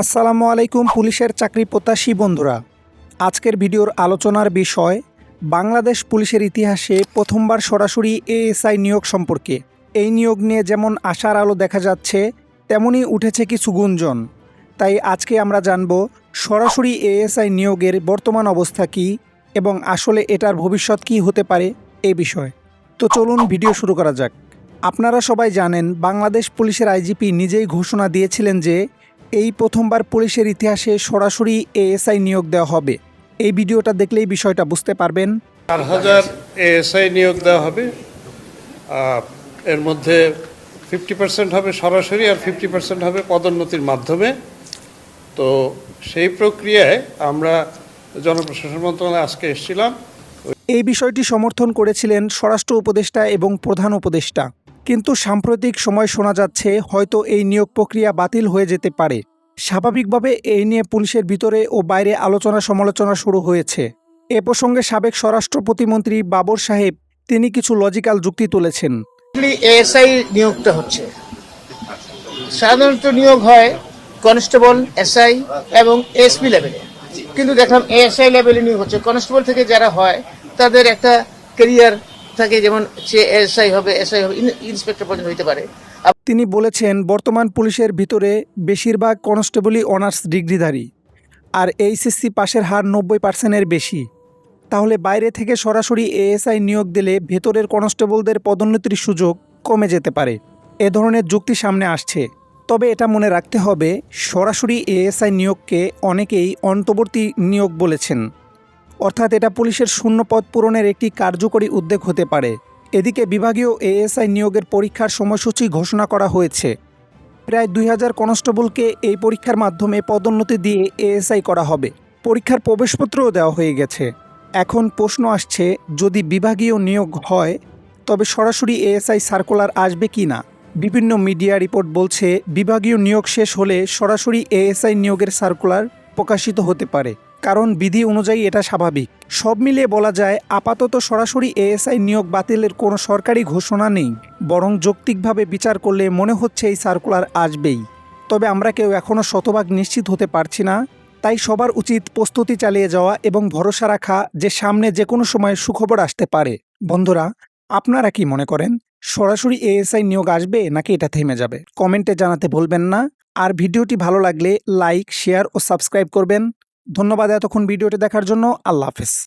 আসসালামু আলাইকুম পুলিশের চাকরি প্রত্যাশী বন্ধুরা। আজকের ভিডিওর আলোচনার বিষয়, বাংলাদেশ পুলিশের ইতিহাসে প্রথমবার সরাসরি এএসআই নিয়োগ সম্পর্কে। এই নিয়োগ নিয়ে যেমন আশার আলো দেখা যাচ্ছে, তেমনই উঠেছে কিছু গুঞ্জন। তাই আজকে আমরা জানব, সরাসরি এএসআই নিয়োগের বর্তমান অবস্থা কী এবং আসলে এটার ভবিষ্যৎ কী হতে পারে এ বিষয়ে। তো চলুন ভিডিও শুরু করা যাক। আপনারা সবাই জানেন, বাংলাদেশ পুলিশের আইজিপি নিজেই ঘোষণা দিয়েছিলেন যে এই প্রথমবার পুলিশের ইতিহাসে সরাসরি এএসআই নিয়োগ দেওয়া হবে। এই ভিডিওটা দেখলেই বিষয়টা বুঝতে পারবেন। চার হাজার এএসআই নিয়োগ দেওয়া হবে এর মধ্যে ফিফটি পার্সেন্ট হবে সরাসরি আর ফিফটি পার্সেন্ট হবে পদোন্নতির মাধ্যমে। তো সেই প্রক্রিয়ায় আমরা জনপ্রশাসন মন্ত্রণালয়ে আজকে এসেছিলাম। এই বিষয়টি সমর্থন করেছিলেন স্বরাষ্ট্র উপদেষ্টা এবং প্রধান উপদেষ্টা। কিন্তু সাম্প্রতিক সময় শোনা যাচ্ছে, হয়তো এই নিয়োগ প্রক্রিয়া বাতিল হয়ে যেতে পারে। স্বাভাবিকভাবে এই নিয়ে পুলিশের ভিতরে ও বাইরে আলোচনা সমালোচনা শুরু হয়েছে। এ প্রসঙ্গে সাবেক স্বরাষ্ট্র প্রতিমন্ত্রী বাবর সাহেব তিনি কিছু লজিক্যাল যুক্তি তুলেছেন। এএসআই নিয়োগটা হচ্ছে। সাধারণত নিয়োগ হয় কনস্টেবল, এসআই এবং এসপি লেভেলে। কিন্তু দেখলাম এএসআই লেভেলে নিয়োগ হচ্ছে। কনস্টেবল থেকে যারা হয়, তাদের একটা ক্যারিয়ার থাকে, যেমন সে এসআই হবে এসআই হবে ইন্সপেক্টর পর্যন্ত হইতে পারে। তিনি বলেছেন, বর্তমান পুলিশের ভিতরে বেশিরভাগ কনস্টেবলই অনার্স ডিগ্রিধারী, আর এইচএসসি পাশের হার নব্বই পার্সেন্টের বেশি। তাহলে বাইরে থেকে সরাসরি এএসআই নিয়োগ দিলে ভেতরের কনস্টেবলদের পদোন্নতির সুযোগ কমে যেতে পারে। এ ধরনের যুক্তি সামনে আসছে। তবে এটা মনে রাখতে হবে, সরাসরি এএসআই নিয়োগকে অনেকেই অন্তর্বর্তী নিয়োগ বলেছেন। অর্থাৎ এটা পুলিশের শূন্য পদ পূরণের একটি কার্যকরী উদ্যোগ হতে পারে। এদিকে বিভাগীয় এএসআই নিয়োগের পরীক্ষার সময়সূচি ঘোষণা করা হয়েছে। প্রায় দুই হাজার কনস্টেবলকে এই পরীক্ষার মাধ্যমে পদোন্নতি দিয়ে এএসআই করা হবে। পরীক্ষার প্রবেশপত্রও দেওয়া হয়ে গেছে। এখন প্রশ্ন আসছে, যদি বিভাগীয় নিয়োগ হয়, তবে সরাসরি এএসআই সার্কুলার আসবে কি না? বিভিন্ন মিডিয়া রিপোর্ট বলছে, বিভাগীয় নিয়োগ শেষ হলে সরাসরি এএসআই নিয়োগের সার্কুলার প্রকাশিত হতে পারে। কারণ বিধি অনুযায়ী এটা স্বাভাবিক। সব মিলিয়ে বলা যায়, আপাতত সরাসরি এএসআই নিয়োগ বাতিলের কোনো সরকারি ঘোষণা নেই। বরং যৌক্তিকভাবে বিচার করলে মনে হচ্ছে এই সার্কুলার আসবেই। তবে আমরা কেউ এখনও শতভাগ নিশ্চিত হতে পারছি না। তাই সবার উচিত প্রস্তুতি চালিয়ে যাওয়া এবং ভরসা রাখা যে সামনে যে কোনো সময় সুখবর আসতে পারে। বন্ধুরা, আপনারা কি মনে করেন, সরাসরি এএসআই নিয়োগ আসবে নাকি এটা থেমে যাবে? কমেন্টে জানাতে ভুলবেন না। আর ভিডিওটি ভালো লাগলে লাইক, শেয়ার ও সাবস্ক্রাইব করবেন। ধন্যবাদ এতক্ষণ ভিডিওটি দেখার জন্য। আল্লাহ হাফেজ।